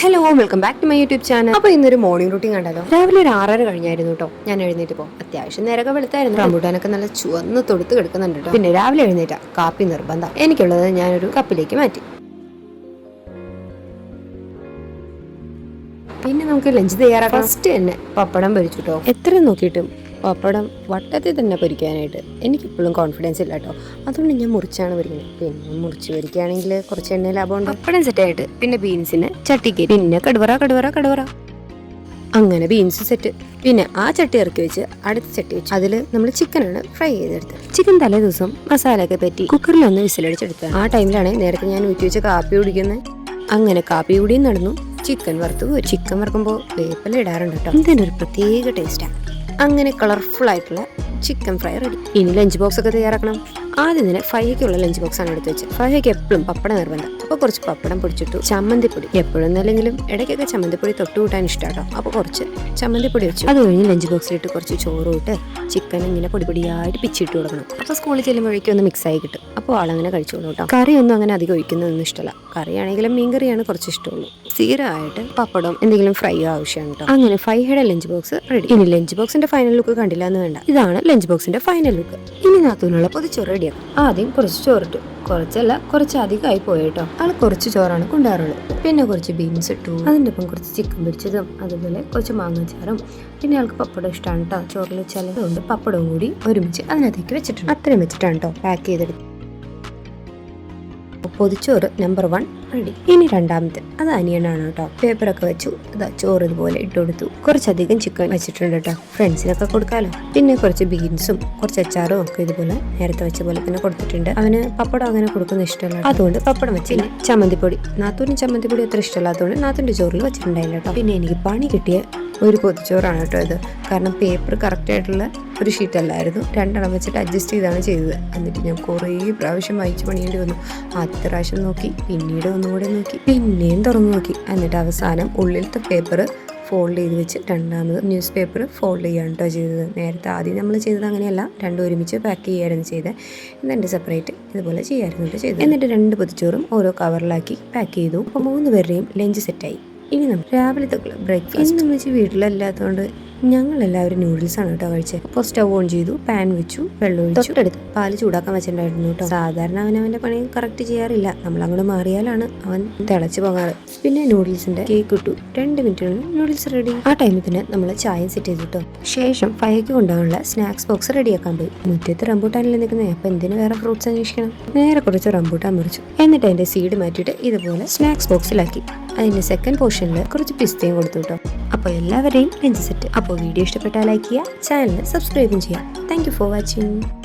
Hello welcome back to my YouTube channel. അപ്പോൾ ഇന്നൊരു morning routine കണ്ടല്ലോ. രാവിലെ ഒരു ആറര കഴിഞ്ഞായിരുന്നു കേട്ടോ ഞാൻ എഴുന്നേറ്റ് പോകും അത്യാവശ്യം നേരൊക്കെ വെളുത്തായിരുന്നു. റംബൂട്ടാനൊക്കെ നല്ല ചുവന്ന് തൊടുത്ത് കിടക്കുന്നുണ്ട് കേട്ടോ പിന്നെ രാവിലെ എഴുന്നേറ്റ. കാപ്പി നിർബന്ധം. എനിക്കുള്ളത് ഞാനൊരു കപ്പിലേക്ക് മാറ്റി. പിന്നെ നമുക്ക് ലഞ്ച് തയ്യാറാക്കാം ഫസ്റ്റ് തന്നെ പപ്പടം പൊരിച്ചു കേട്ടോ എത്ര നോക്കിയിട്ടും പപ്പടം വട്ടത്തിൽ തന്നെ പൊരിക്കാനായിട്ട് എനിക്കിപ്പോഴും കോൺഫിഡൻസ് ഇല്ല കേട്ടോ അതുകൊണ്ട് ഞാൻ മുറിച്ചാണ് പൊരിക്കുന്നത് പിന്നെ മുറിച്ച് പൊരിക്കുകയാണെങ്കിൽ കുറച്ച് എണ്ണ ലാഭമുണ്ട് പപ്പടം സെറ്റായിട്ട് പിന്നെ ബീൻസിന് ചട്ടിക്ക്. പിന്നെ കടുവറ കടുവറ കടുവറ. അങ്ങനെ ബീൻസ് സെറ്റ് പിന്നെ ആ ചട്ടി ഇറക്കി വെച്ച് അടുത്ത ചട്ടി വെച്ച്. അതിൽ നമ്മൾ ചിക്കനാണ് ഫ്രൈ ചെയ്തെടുത്തത് ചിക്കൻ തലേ ദിവസം മസാലയൊക്കെ പറ്റി കുക്കറിൽ ഒന്ന് വിസിലടിച്ചെടുത്തത് ആ ടൈമിലാണ് നേരത്തെ ഞാൻ ഊറ്റി വെച്ച കാപ്പി കുടിക്കുന്നത് അങ്ങനെ കാപ്പി കൂടിയും നടന്നു. ചിക്കൻ വറുത്ത് ചിക്കൻ വറുക്കുമ്പോൾ വേപ്പല ഇടാറുണ്ട് കേട്ടോ ഇതിന്റെ ഒരു പ്രത്യേക ടേസ്റ്റാണ് അങ്ങനെ കളർഫുൾ ആയിട്ടുള്ള ചിക്കൻ ഫ്രൈ റെഡി ഇനി ലഞ്ച് ബോക്സ് ഒക്കെ തയ്യാറാക്കണം. ആദ്യം തന്നെ ഫൈക്കുള്ള ലഞ്ച് ബോക്സ് ആണ് എടുത്ത് വെച്ചത്. ഫൈക്ക് എപ്പോഴും പപ്പട നിർബന്ധം. അപ്പോൾ കുറച്ച് പപ്പടം പൊടിച്ചിട്ടു ചമ്മന്തിപ്പൊടി. എപ്പോഴും അല്ലെങ്കിലും ഇടയ്ക്കൊക്കെ ചമ്മന്തിപ്പൊടി തൊട്ട് കൂട്ടാൻ ഇഷ്ടമാട്ടോ അപ്പോൾ കുറച്ച് ചമ്മന്തിപ്പൊടി വെച്ചു. അത് കഴിഞ്ഞ് ലഞ്ച് ബോക്സിലിട്ട് കുറച്ച് ചോറ് ഇട്ട് ചിക്കൻ ഇങ്ങനെ പൊടിപൊടിയായിട്ട് പിച്ചിട്ട് കൊടുക്കണം. അപ്പോൾ സ്കൂളിൽ ചെല്ലുമ്പോഴേക്കും ഒന്ന് മിക്സ് ആയി കിട്ടും. അപ്പോൾ ആളങ്ങനെ കഴിച്ചോളൂ കേട്ടോ കറിയൊന്നും അങ്ങനെ അധികം ഒഴിക്കുന്നതൊന്നും ഇഷ്ടമല്ല കറിയാണെങ്കിലും മീൻ കറിയാണ് കുറച്ച് ഇഷ്ടമുള്ളൂ. സ്ഥിരമായിട്ട് പപ്പടം എന്തെങ്കിലും ഫ്രൈ ആവശ്യമാണ് കേട്ടോ അങ്ങനെ ഫൈഹയുടെ ലഞ്ച് ബോക്സ് റെഡി ഇനി ലഞ്ച് ബോക്സിന്റെ ഫൈനൽ ലുക്ക് കണ്ടില്ല എന്ന് വേണ്ട. ഇതാണ് ലഞ്ച് ബോക്സിന്റെ ഫൈനൽ ലുക്ക് ഇനി നാത്തൂനുള്ള പൊതിച്ചോറ് റെഡിയാക്കും ആദ്യം കുറച്ച് ചോറിട്ടു. കുറച്ചല്ല കുറച്ച് അധികമായി പോയി കേട്ടോ. ആൾ കുറച്ച് ചോറാണ് കൊണ്ടുവരുള്ളത് പിന്നെ കുറച്ച് ബീൻസ് ഇട്ടു. അതിന്റെ ഒപ്പം കുറച്ച് ചിക്കൻ പൊരിച്ചതും അതുപോലെ കുറച്ച് മാങ്ങാച്ചാറും. പിന്നെ ആൾക്ക് പപ്പടം ഇഷ്ടമാണ് കേട്ടോ ചോറിൽ ചിലതുകൊണ്ട് പപ്പടം കൂടി ഒരുമിച്ച് അതിനകത്തേക്ക് വെച്ചിട്ടുണ്ട്. അത്രയും വെച്ചിട്ടാണ് കേട്ടോ പാക്ക് ചെയ്തെടുത്ത്. പൊതിച്ചോറ് നമ്പർ വൺ റെഡി. ഇനി രണ്ടാമത്തെ അത് അനിയനാണ് കേട്ടോ. പേപ്പറൊക്കെ വെച്ചു അതാ ചോറ് ഇതുപോലെ ഇട്ട് കൊടുത്തു. കുറച്ചധികം ചിക്കൻ വെച്ചിട്ടുണ്ട് കേട്ടോ. ഫ്രണ്ട്സിനൊക്കെ കൊടുക്കാലോ. പിന്നെ കുറച്ച് ബീൻസും കുറച്ച് അച്ചാറും ഒക്കെ ഇതുപോലെ നേരത്തെ വെച്ച പോലെ തന്നെ കൊടുത്തിട്ടുണ്ട്. അവന് പപ്പടം അങ്ങനെ കൊടുക്കുന്ന ഇഷ്ടമല്ല അതുകൊണ്ട് പപ്പടം വെച്ചില്ല ചമ്മന്തിപ്പൊടി. നാത്തൂരിന് ചമ്മന്തിപ്പൊടി അത്ര ഇഷ്ടമല്ലാത്തതുകൊണ്ട് നാത്തൂന്റെ ചോറിൽ വെച്ചിട്ടുണ്ടായില്ല കേട്ടോ. പിന്നെ എനിക്ക് പണി കിട്ടിയ ഒരു പൊതിച്ചോറാണ് കേട്ടോ ഇത്. കാരണം പേപ്പർ കറക്റ്റ് ആയിട്ടുള്ള ഒരു ഷീറ്റ് അല്ലായിരുന്നു. രണ്ടെണ്ണം വെച്ചിട്ട് അഡ്ജസ്റ്റ് ചെയ്താണ് ചെയ്തത്. എന്നിട്ട് ഞാൻ കുറേ പ്രാവശ്യം വായിച്ച് പണിയേണ്ടി വന്നു. ആദ്യത്തെ പ്രാവശ്യം നോക്കി പിന്നീട് ഒന്നുകൂടെ നോക്കി. പിന്നെയും തുറന്നു നോക്കി. എന്നിട്ട് അവസാനം ഉള്ളിലത്തെ പേപ്പർ ഫോൾഡ് ചെയ്ത് വെച്ച് രണ്ടാമത് ന്യൂസ് പേപ്പർ ഫോൾഡ് ചെയ്യാണ് കേട്ടോ ചെയ്തത്. നേരത്തെ ആദ്യം നമ്മൾ ചെയ്തത് അങ്ങനെയല്ല. രണ്ടും ഒരുമിച്ച് പാക്ക് ചെയ്യായിരുന്നു ചെയ്തത് എന്നിട്ട് സെപ്പറേറ്റ് ഇതുപോലെ ചെയ്യായിരുന്നു ചെയ്തത്. എന്നിട്ട് രണ്ട് പൊതിച്ചോറും ഓരോ കവറിലാക്കി പാക്ക് ചെയ്തു. അപ്പോൾ മൂന്ന് പേരുടെയും ലഞ്ച് സെറ്റായി ഇനി നമ്മൾ രാവിലത്തെ ബ്രേക്ക്ഫാസ്റ്റ് നമ്മൾ വെച്ച് വീട്ടിലല്ലാത്തതുകൊണ്ട് ഞങ്ങൾ എല്ലാവരും നൂഡിൽസ് ആണ് കേട്ടോ കഴിച്ചത് അപ്പോൾ സ്റ്റൗ ഓൺ ചെയ്തു പാൻ വെച്ചു വെള്ളം ഒഴിച്ചു. തൊട്ടടുത്ത്. പാൽ ചൂടാക്കാൻ വെച്ചിട്ടുണ്ടായിരുന്നു കേട്ടോ. സാധാരണ അവൻ അവന്റെ പണി കറക്റ്റ് ചെയ്യാറില്ല. നമ്മൾ അങ്ങോട്ട് മാറിയാലാണ് അവൻ തിളച്ച് പോകാറ്. പിന്നെ നൂഡിൽസിന്റെ കേക്ക് ഇട്ടു. രണ്ട് മിനിറ്റിനുള്ളിൽ നൂഡിൽസ് റെഡി ആ ടൈമിൽ തന്നെ നമ്മൾ ചായ സെറ്റ് ചെയ്തു കേട്ടോ. ശേഷം ഫയക്ക് കൊണ്ടുപോകാനുള്ള സ്നാക്സ് ബോക്സ് റെഡിയാക്കാൻ പോയി. മുറ്റത്ത് റംബൂട്ടാനിൽ നിൽക്കുന്നത് അപ്പൊ എന്തിനു വേറെ ഫ്രൂട്ട്സ് അന്വേഷിക്കണം? നേരെ കുറച്ച് റംബൂട്ടാൻ മുറിച്ചു. എന്നിട്ട് അതിന്റെ സീഡ് മാറ്റിയിട്ട് ഇതുപോലെ സ്നാക്സ് ബോക്സിലാക്കി അതിന്റെ സെക്കൻഡ് പോർഷനിൽ കുറച്ച് പിസ്തയും കൊടുത്തു കേട്ടോ അപ്പോൾ എല്ലാവരെയും ലഞ്ച് സെറ്റ് അപ്പോൾ വീഡിയോ ഇഷ്ടപ്പെട്ടാൽ ലൈക്ക് ചെയ്യുക ചാനൽ സബ്സ്ക്രൈബും ചെയ്യുക താങ്ക് ഫോർ വാച്ചിങ്